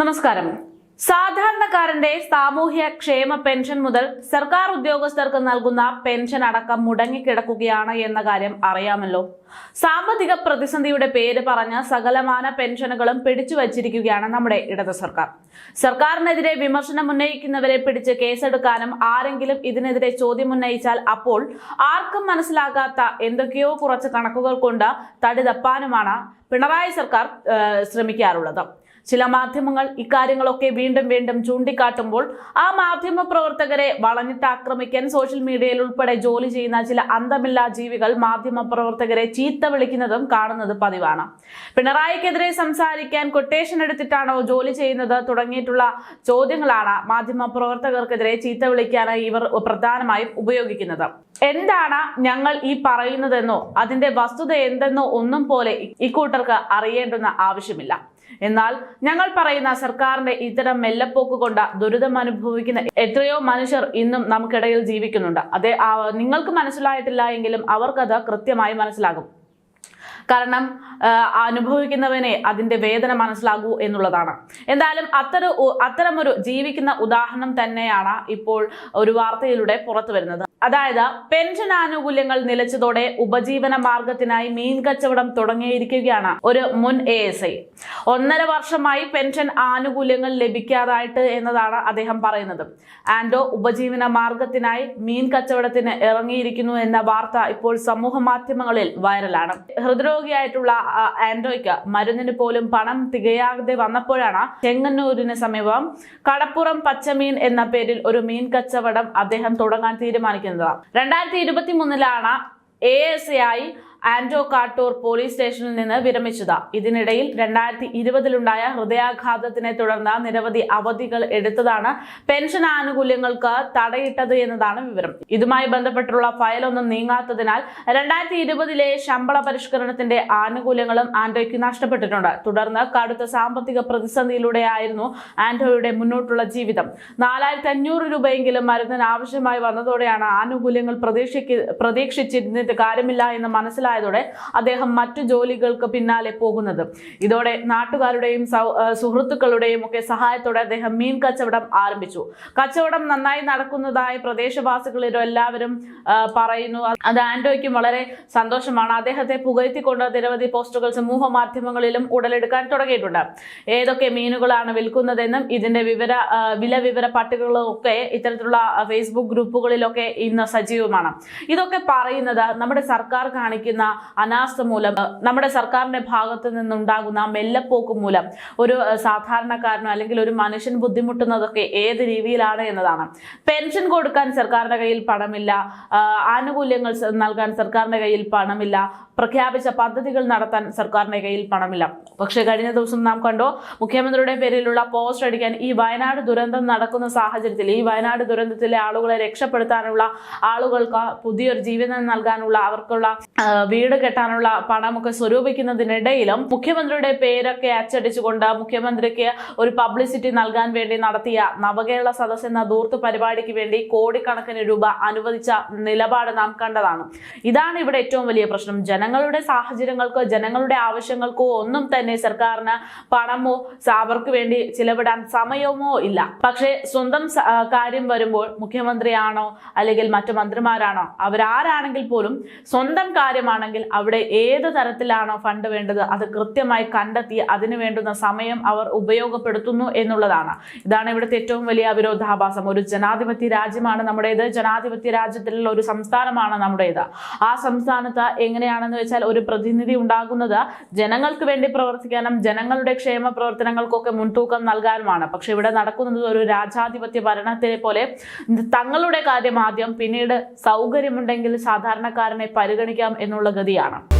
നമസ്കാരം. സാധാരണക്കാരന്റെ സാമൂഹ്യ ക്ഷേമ പെൻഷൻ മുതൽ സർക്കാർ ഉദ്യോഗസ്ഥർക്ക് നൽകുന്ന പെൻഷൻ അടക്കം മുടങ്ങിക്കിടക്കുകയാണ് എന്ന കാര്യം അറിയാമല്ലോ. സാമ്പത്തിക പ്രതിസന്ധിയുടെ പേര് പറഞ്ഞ് സകലമാന പെൻഷനുകളും പിടിച്ചു വച്ചിരിക്കുകയാണ് നമ്മുടെ ഇടത് സർക്കാർ. സർക്കാരിനെതിരെ വിമർശനം ഉന്നയിക്കുന്നവരെ പിടിച്ച് കേസെടുക്കാനും ആരെങ്കിലും ഇതിനെതിരെ ചോദ്യം ഉന്നയിച്ചാൽ അപ്പോൾ ആർക്കും മനസ്സിലാകാത്ത എന്തൊക്കെയോ കുറച്ച് കണക്കുകൾ കൊണ്ട് തടി തപ്പാനുമാണ് പിണറായി സർക്കാർ ശ്രമിക്കാറുള്ളത്. ചില മാധ്യമങ്ങൾ ഇക്കാര്യങ്ങളൊക്കെ വീണ്ടും വീണ്ടും ചൂണ്ടിക്കാട്ടുമ്പോൾ ആ മാധ്യമ പ്രവർത്തകരെ വളഞ്ഞിട്ട് ആക്രമിക്കാൻ സോഷ്യൽ മീഡിയയിൽ ഉൾപ്പെടെ ജോലി ചെയ്യുന്ന ചില അന്തമില്ലാ ജീവികൾ മാധ്യമ പ്രവർത്തകരെ ചീത്ത വിളിക്കുന്നതും കാണുന്നത് പതിവാണ്. പിണറായിക്കെതിരെ സംസാരിക്കാൻ കൊട്ടേഷൻ എടുത്തിട്ടാണോ ജോലി ചെയ്യുന്നത് തുടങ്ങിയിട്ടുള്ള ചോദ്യങ്ങളാണ് മാധ്യമ പ്രവർത്തകർക്കെതിരെ ചീത്ത വിളിക്കാനായി ഇവർ പ്രധാനമായും ഉപയോഗിക്കുന്നത്. എന്താണ് ഞങ്ങൾ ഈ പറയുന്നതെന്നോ അതിന്റെ വസ്തുത എന്തെന്നോ ഒന്നും പോലെ ഇക്കൂട്ടർക്ക് അറിയേണ്ടുന്ന ആവശ്യമില്ല. എന്നാൽ ഞങ്ങൾ പറയുന്ന സർക്കാരിന്റെ ഇത്തരം മെല്ലപ്പോക്ക് കൊണ്ട് ദുരിതം അനുഭവിക്കുന്ന എത്രയോ മനുഷ്യർ ഇന്നും നമുക്കിടയിൽ ജീവിക്കുന്നുണ്ട്. അതെ നിങ്ങൾക്ക് മനസ്സിലായിട്ടില്ല എങ്കിലും അവർക്കത് കൃത്യമായി മനസ്സിലാകും. കാരണം അനുഭവിക്കുന്നവനെ അതിന്റെ വേദന മനസ്സിലാകൂ എന്നുള്ളതാണ്. എന്തായാലും അത്തരം അത്തരമൊരു ജീവിക്കുന്ന ഉദാഹരണം തന്നെയാണ് ഇപ്പോൾ ഒരു വാർത്തയിലൂടെ പുറത്തു വരുന്നത് അതായത് പെൻഷൻ ആനുകൂല്യങ്ങൾ നിലച്ചതോടെ ഉപജീവന മാർഗത്തിനായി മീൻ കച്ചവടം തുടങ്ങിയിരിക്കുകയാണ് ഒരു മുൻ എ എസ് ഐ ഒന്നര വർഷമായി പെൻഷൻ ആനുകൂല്യങ്ങൾ ലഭിക്കാതായിട്ട് എന്നതാണ് അദ്ദേഹം പറയുന്നത്. ആൻഡോ ഉപജീവന മാർഗത്തിനായി മീൻ കച്ചവടത്തിന് ഇറങ്ങിയിരിക്കുന്നു എന്ന വാർത്ത ഇപ്പോൾ സമൂഹ മാധ്യമങ്ങളിൽ വൈറലാണ്. ഹൃദ്രോഗിയായിട്ടുള്ള ആൻഡോയ്ക്ക് മരുന്നിന് പോലും പണം തികയാതെ വന്നപ്പോഴാണ് ചെങ്ങന്നൂരിന് സമീപം കടപ്പുറം പച്ചമീൻ എന്ന പേരിൽ ഒരു മീൻ കച്ചവടം അദ്ദേഹം തുടങ്ങാൻ തീരുമാനിക്കുന്നത്. രണ്ടായിരത്തി ഇരുപത്തി മൂന്നിലാണ് എ എസ് ആയി ആന്റോ കാട്ടൂർ പോലീസ് സ്റ്റേഷനിൽ നിന്ന് വിരമിച്ചത്. ഇതിനിടയിൽ രണ്ടായിരത്തി ഇരുപതിലുണ്ടായ ഹൃദയാഘാതത്തിനെ തുടർന്ന് നിരവധി അവധികൾ എടുത്തതാണ് പെൻഷൻ ആനുകൂല്യങ്ങൾക്ക് തടയിട്ടത് എന്നതാണ് വിവരം. ഇതുമായി ബന്ധപ്പെട്ടുള്ള ഫയലൊന്നും നീങ്ങാത്തതിനാൽ രണ്ടായിരത്തി ഇരുപതിലെ ശമ്പള പരിഷ്കരണത്തിന്റെ ആനുകൂല്യങ്ങളും ആൻഡോയ്ക്ക് നഷ്ടപ്പെട്ടിട്ടുണ്ട്. തുടർന്ന് കടുത്ത സാമ്പത്തിക പ്രതിസന്ധിയിലൂടെയായിരുന്നു ആൻഡോയുടെ മുന്നോട്ടുള്ള ജീവിതം. നാലായിരത്തി അഞ്ഞൂറ് രൂപയെങ്കിലും മരുന്നിന് ആവശ്യമായി വന്നതോടെയാണ് ആനുകൂല്യങ്ങൾ പ്രതീക്ഷിക്ക് പ്രതീക്ഷിച്ചിരുന്നിട്ട് കാര്യമില്ല എന്ന് മനസ്സിലായതോടെ അദ്ദേഹം മറ്റു ജോലികൾക്ക് പിന്നാലെ പോകുന്നത്. ഇതോടെ നാട്ടുകാരുടെയും സുഹൃത്തുക്കളുടെയും ഒക്കെ സഹായത്തോടെ അദ്ദേഹം മീൻ കച്ചവടം ആരംഭിച്ചു. കച്ചവടം നന്നായി നടക്കുന്നതായി പ്രദേശവാസികളിലും എല്ലാവരും പറയുന്നു. അത് ആന്റോയ്ക്കും വളരെ സന്തോഷമാണ്. അദ്ദേഹത്തെ പുകഴ്ത്തിക്കൊണ്ട് നിരവധി പോസ്റ്റുകൾ സമൂഹ മാധ്യമങ്ങളിലും ഉടലെടുക്കാൻ തുടങ്ങിയിട്ടുണ്ട്. ഏതൊക്കെ മീനുകളാണ് വിൽക്കുന്നതെന്നും ഇതിന്റെ വിവര വില വിവര പട്ടികകളും ഒക്കെ ഇത്തരത്തിലുള്ള ഫേസ്ബുക്ക് ഗ്രൂപ്പുകളിലൊക്കെ ഇന്ന് സജീവമാണ്. ഇതൊക്കെ പറയുന്നത് നമ്മുടെ സർക്കാർ കാണിക്കുന്ന അനാസ്ഥ മൂലം നമ്മുടെ സർക്കാരിന്റെ ഭാഗത്ത് നിന്നുണ്ടാകുന്ന മെല്ലപ്പോക്ക് മൂലം ഒരു സാധാരണക്കാരനോ അല്ലെങ്കിൽ ഒരു മനുഷ്യൻ ബുദ്ധിമുട്ടുന്നതൊക്കെ ഏത് രീതിയിലാണ് എന്നതാണ്. പെൻഷൻ കൊടുക്കാൻ സർക്കാരിന്റെ കയ്യിൽ പണമില്ല ആനുകൂല്യങ്ങൾ നൽകാൻ സർക്കാരിന്റെ കയ്യിൽ പണമില്ല പ്രഖ്യാപിച്ച പദ്ധതികൾ നടത്താൻ സർക്കാരിന്റെ കയ്യിൽ പണമില്ല. പക്ഷേ കഴിഞ്ഞ ദിവസം നാം കണ്ടോ മുഖ്യമന്ത്രിയുടെ പേരിലുള്ള പോസ്റ്റ് അടിക്കാൻ ഈ വയനാട് ദുരന്തം നടക്കുന്ന സാഹചര്യത്തിൽ ഈ വയനാട് ദുരന്തത്തിലെ ആളുകളെ രക്ഷപ്പെടുത്താനുള്ള ആളുകൾക്ക് പുതിയൊരു ജീവിതം നൽകാനുള്ള അവർക്കുള്ള വീട് കെട്ടാനുള്ള പണമൊക്കെ സ്വരൂപിക്കുന്നതിനിടയിലും മുഖ്യമന്ത്രിയുടെ പേരൊക്കെ അച്ചടിച്ചുകൊണ്ട് മുഖ്യമന്ത്രിക്ക് ഒരു പബ്ലിസിറ്റി നൽകാൻ വേണ്ടി നടത്തിയ നവകേരള സദസ് എന്ന ദൂർത്ത് പരിപാടിക്ക് വേണ്ടി കോടിക്കണക്കിന് രൂപ അനുവദിച്ച നിലപാട് നാം കണ്ടതാണ്. ഇതാണ് ഇവിടെ ഏറ്റവും വലിയ പ്രശ്നം. ജനങ്ങളുടെ സാഹചര്യങ്ങൾക്കോ ജനങ്ങളുടെ ആവശ്യങ്ങൾക്കോ ഒന്നും തന്നെ സർക്കാരിന് പണമോ അവർക്ക് വേണ്ടി ചിലവിടാൻ സമയമോ ഇല്ല. പക്ഷേ സ്വന്തം കാര്യം വരുമ്പോൾ മുഖ്യമന്ത്രിയാണോ അല്ലെങ്കിൽ മറ്റു മന്ത്രിമാരാണോ? അവരാരാണെങ്കിൽ പോലും സ്വന്തം കാര്യമാണെങ്കിൽ അവിടെ ഏത് തരത്തിലാണോ ഫണ്ട് വേണ്ടത് അത് കൃത്യമായി കണ്ടെത്തി അതിനു വേണ്ടുന്ന സമയം അവർ ഉപയോഗപ്പെടുത്തുന്നു എന്നുള്ളതാണ്. ഇതാണ് ഇവിടുത്തെ ഏറ്റവും വലിയ വിരോധാഭാസം. ഒരു ജനാധിപത്യ രാജ്യമാണ് നമ്മുടേത്. ജനാധിപത്യ രാജ്യത്തിലുള്ള ഒരു സംസ്ഥാനമാണ് നമ്മുടേത്. ആ സംസ്ഥാനത്ത് എങ്ങനെയാണെന്ന് വെച്ചാൽ ഒരു പ്രതിനിധി ഉണ്ടാകുന്നത് ജനങ്ങൾക്ക് വേണ്ടി പ്രവർത്തിക്കാനും ജനങ്ങളുടെ ക്ഷേമ പ്രവർത്തനങ്ങൾക്കൊക്കെ മുൻതൂക്കം നൽകാനുമാണ്. പക്ഷെ ഇവിടെ നടക്കുന്നത് ഒരു രാജാധിപത്യ ഭരണത്തിനെ പോലെ തങ്ങളുടെ കാര്യം ആദ്യം പിന്നീട് സൗകര്യമുണ്ടെങ്കിൽ സാധാരണക്കാരനെ പരിഗണിക്കാം എന്നുള്ള ഗതിയാണ്.